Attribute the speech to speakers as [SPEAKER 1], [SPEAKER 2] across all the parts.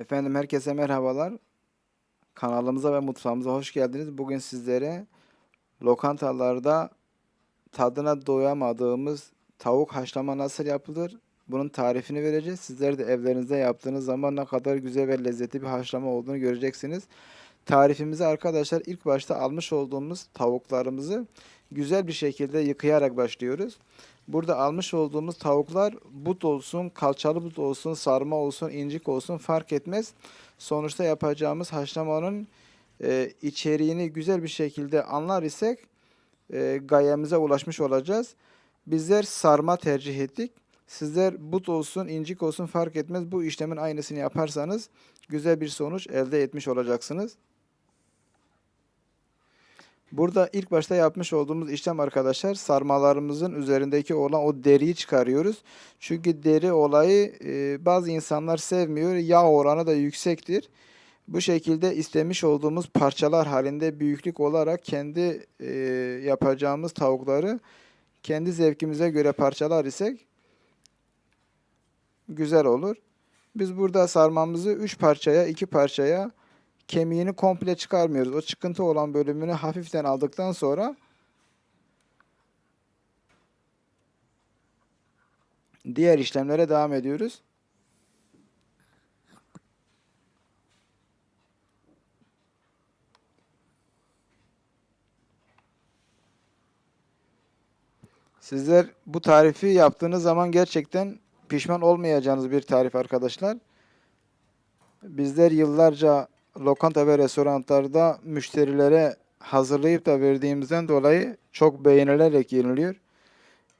[SPEAKER 1] Efendim herkese merhabalar. Kanalımıza ve mutfağımıza hoş geldiniz. Bugün sizlere lokantalarda tadına doyamadığımız tavuk haşlama nasıl yapılır? Bunun tarifini vereceğiz. Sizler de evlerinizde yaptığınız zaman ne kadar güzel ve lezzetli bir haşlama olduğunu göreceksiniz. Tarifimizi arkadaşlar ilk başta almış olduğumuz tavuklarımızı güzel bir şekilde yıkayarak başlıyoruz. Burada almış olduğumuz tavuklar but olsun, kalçalı but olsun, sarma olsun, incik olsun fark etmez. Sonuçta yapacağımız haşlamanın e, içeriğini güzel bir şekilde anlar isek e, gayemize ulaşmış olacağız. Bizler sarma tercih ettik. Sizler but olsun, incik olsun fark etmez. Bu işlemin aynısını yaparsanız güzel bir sonuç elde etmiş olacaksınız. Burada ilk başta yapmış olduğumuz işlem arkadaşlar sarmalarımızın üzerindeki olan o deriyi çıkarıyoruz. Çünkü deri olayı e, bazı insanlar sevmiyor. Yağ oranı da yüksektir. Bu şekilde istemiş olduğumuz parçalar halinde büyüklük olarak kendi e, yapacağımız tavukları kendi zevkimize göre parçalar isek güzel olur. Biz burada sarmamızı 3 parçaya, 2 parçaya kemiğini komple çıkarmıyoruz. O çıkıntı olan bölümünü hafiften aldıktan sonra diğer işlemlere devam ediyoruz. Sizler bu tarifi yaptığınız zaman gerçekten pişman olmayacağınız bir tarif arkadaşlar. Bizler yıllarca lokanta ve restoranlarda müşterilere hazırlayıp da verdiğimizden dolayı çok beğenilerek yeniliyor.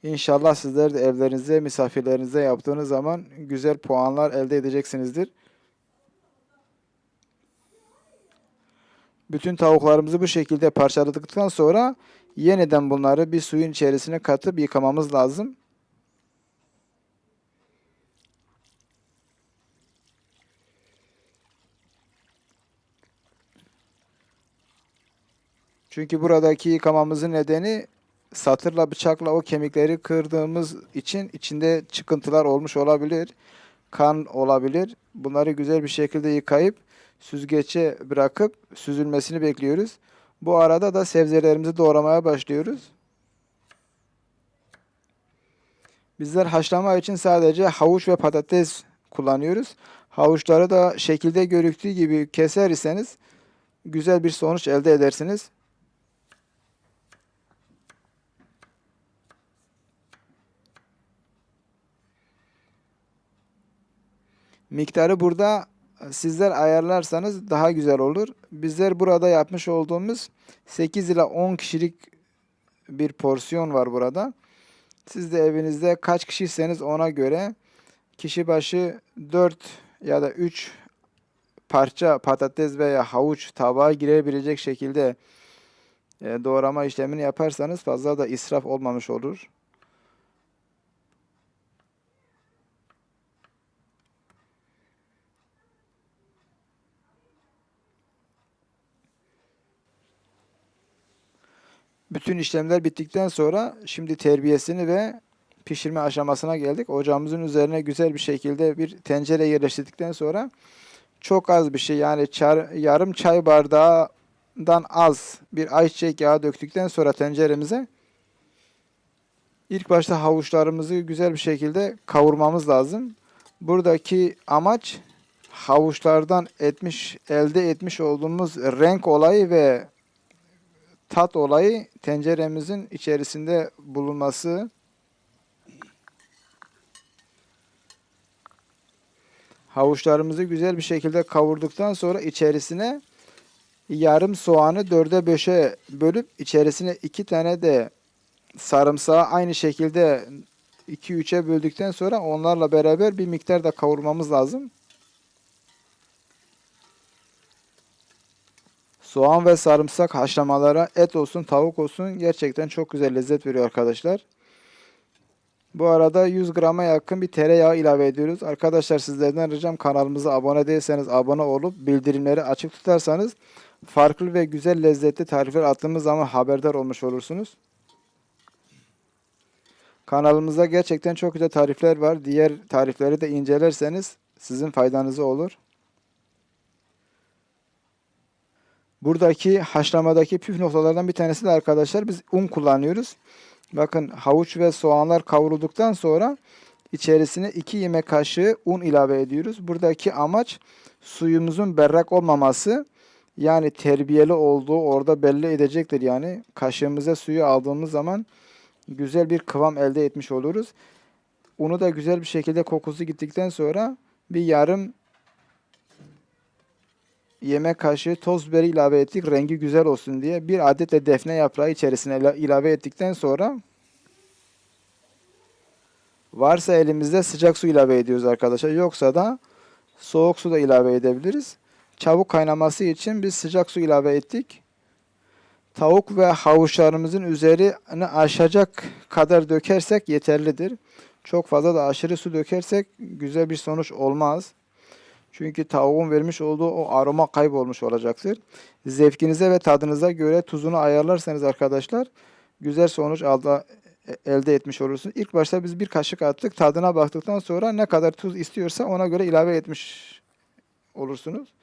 [SPEAKER 1] İnşallah sizler de evlerinize, misafirlerinize yaptığınız zaman güzel puanlar elde edeceksinizdir. Bütün tavuklarımızı bu şekilde parçaladıktan sonra yeniden bunları bir suyun içerisine katıp yıkamamız lazım. Çünkü buradaki yıkamamızın nedeni satırla bıçakla o kemikleri kırdığımız için içinde çıkıntılar olmuş olabilir. Kan olabilir. Bunları güzel bir şekilde yıkayıp süzgece bırakıp süzülmesini bekliyoruz. Bu arada da sebzelerimizi doğramaya başlıyoruz. Bizler haşlama için sadece havuç ve patates kullanıyoruz. Havuçları da şekilde görüktüğü gibi keser iseniz güzel bir sonuç elde edersiniz. Miktarı burada sizler ayarlarsanız daha güzel olur. Bizler burada yapmış olduğumuz 8 ila 10 kişilik bir porsiyon var burada. Siz de evinizde kaç kişiyseniz ona göre kişi başı 4 ya da 3 parça patates veya havuç tabağa girebilecek şekilde e, doğrama işlemini yaparsanız fazla da israf olmamış olur. Bütün işlemler bittikten sonra şimdi terbiyesini ve pişirme aşamasına geldik. Ocağımızın üzerine güzel bir şekilde bir tencere yerleştirdikten sonra çok az bir şey yani çar, yarım çay bardağından az bir ayçiçek yağı döktükten sonra tenceremize ilk başta havuçlarımızı güzel bir şekilde kavurmamız lazım. Buradaki amaç havuçlardan etmiş elde etmiş olduğumuz renk olayı ve tat olayı tenceremizin içerisinde bulunması. Havuçlarımızı güzel bir şekilde kavurduktan sonra içerisine yarım soğanı dörde beşe bölüp içerisine iki tane de sarımsağı aynı şekilde 2-3'e böldükten sonra onlarla beraber bir miktar da kavurmamız lazım. Soğan ve sarımsak haşlamalara et olsun tavuk olsun gerçekten çok güzel lezzet veriyor arkadaşlar. Bu arada 100 grama yakın bir tereyağı ilave ediyoruz. Arkadaşlar sizlerden ricam kanalımıza abone değilseniz abone olup bildirimleri açık tutarsanız farklı ve güzel lezzetli tarifler attığımız zaman haberdar olmuş olursunuz. Kanalımızda gerçekten çok güzel tarifler var. Diğer tarifleri de incelerseniz sizin faydanıza olur. Buradaki haşlamadaki püf noktalardan bir tanesi de arkadaşlar biz un kullanıyoruz. Bakın havuç ve soğanlar kavrulduktan sonra içerisine 2 yemek kaşığı un ilave ediyoruz. Buradaki amaç suyumuzun berrak olmaması. Yani terbiyeli olduğu orada belli edecektir. Yani kaşığımıza suyu aldığımız zaman güzel bir kıvam elde etmiş oluruz. Unu da güzel bir şekilde kokusu gittikten sonra bir yarım yemek kaşığı toz biberi ilave ettik. Rengi güzel olsun diye. Bir adet de defne yaprağı içerisine ila- ilave ettikten sonra varsa elimizde sıcak su ilave ediyoruz arkadaşlar. Yoksa da soğuk su da ilave edebiliriz. Çabuk kaynaması için biz sıcak su ilave ettik. Tavuk ve havuçlarımızın üzerini aşacak kadar dökersek yeterlidir. Çok fazla da aşırı su dökersek güzel bir sonuç olmaz. Çünkü tavuğun vermiş olduğu o aroma kaybolmuş olacaktır. Zevkinize ve tadınıza göre tuzunu ayarlarsanız arkadaşlar güzel sonuç alda, e, elde etmiş olursunuz. İlk başta biz bir kaşık attık. Tadına baktıktan sonra ne kadar tuz istiyorsa ona göre ilave etmiş olursunuz.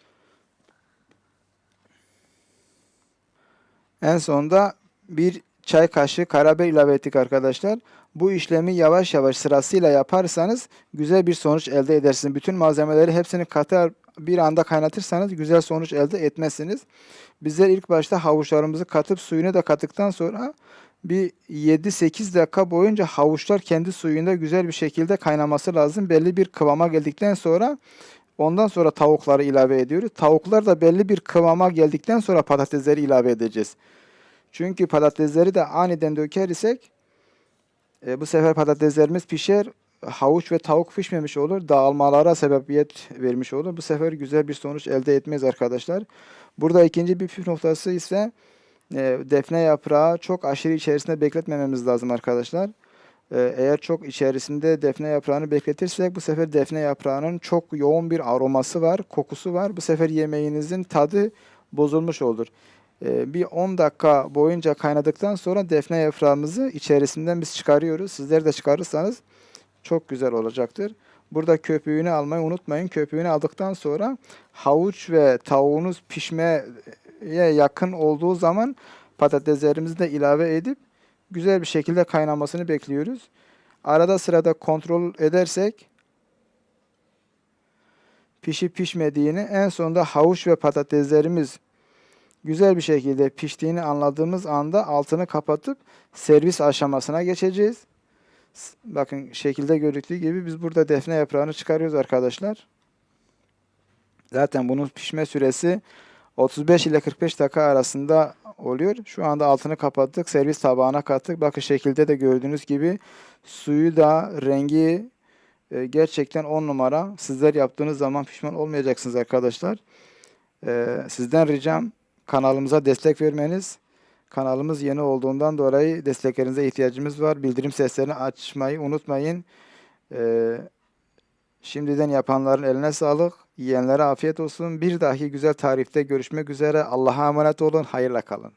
[SPEAKER 1] En sonda bir çay kaşığı karabiber ilave ettik arkadaşlar. Bu işlemi yavaş yavaş sırasıyla yaparsanız güzel bir sonuç elde edersiniz. Bütün malzemeleri hepsini katar bir anda kaynatırsanız güzel sonuç elde etmezsiniz. Bizler ilk başta havuçlarımızı katıp suyunu da kattıktan sonra bir 7-8 dakika boyunca havuçlar kendi suyunda güzel bir şekilde kaynaması lazım. Belli bir kıvama geldikten sonra ondan sonra tavukları ilave ediyoruz. Tavuklar da belli bir kıvama geldikten sonra patatesleri ilave edeceğiz. Çünkü patatesleri de aniden döker isek e, bu sefer patateslerimiz pişer. Havuç ve tavuk pişmemiş olur. Dağılmalara sebebiyet vermiş olur. Bu sefer güzel bir sonuç elde etmeyiz arkadaşlar. Burada ikinci bir püf noktası ise e, defne yaprağı çok aşırı içerisinde bekletmememiz lazım arkadaşlar. E, eğer çok içerisinde defne yaprağını bekletirsek bu sefer defne yaprağının çok yoğun bir aroması var, kokusu var. Bu sefer yemeğinizin tadı bozulmuş olur. E, bir 10 dakika boyunca kaynadıktan sonra defne yaprağımızı içerisinden biz çıkarıyoruz. Sizler de çıkarırsanız çok güzel olacaktır. Burada köpüğünü almayı unutmayın. Köpüğünü aldıktan sonra havuç ve tavuğunuz pişmeye yakın olduğu zaman patateslerimizi de ilave edip güzel bir şekilde kaynamasını bekliyoruz. Arada sırada kontrol edersek pişip pişmediğini en sonunda havuç ve patateslerimiz güzel bir şekilde piştiğini anladığımız anda altını kapatıp servis aşamasına geçeceğiz. Bakın şekilde görüldüğü gibi biz burada defne yaprağını çıkarıyoruz arkadaşlar. Zaten bunun pişme süresi 35 ile 45 dakika arasında oluyor. Şu anda altını kapattık. Servis tabağına kattık. Bakın şekilde de gördüğünüz gibi suyu da rengi e, gerçekten 10 numara. Sizler yaptığınız zaman pişman olmayacaksınız arkadaşlar. E, sizden ricam kanalımıza destek vermeniz. Kanalımız yeni olduğundan dolayı desteklerinize ihtiyacımız var. Bildirim seslerini açmayı unutmayın. E, şimdiden yapanların eline sağlık. Yiyenlere afiyet olsun. Bir dahaki güzel tarifte görüşmek üzere. Allah'a emanet olun. Hayırla kalın.